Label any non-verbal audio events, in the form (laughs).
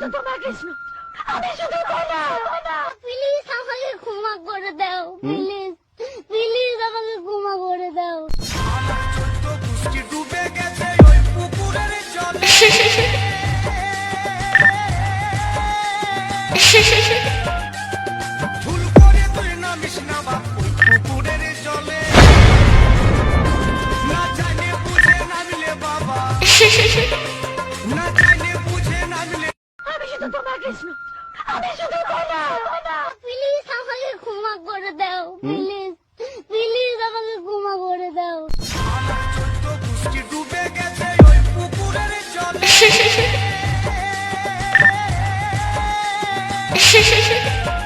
শুধু তোমার কৃষ্ণ আমি শুধু প্লিজ আমাকে ক্ষমা করে দাও প্লিজ প্লিজ আমাকে ক্ষমা করে দাও। চোদ্দ পুষ্টি ডুবে শুধু তোমার কৃষ্ণ। আমি শুধু প্লিজ আমাকে ক্ষমা করে দাও প্লিজ প্লিজ আমাকে ক্ষমা করে দাও। আমার (laughs)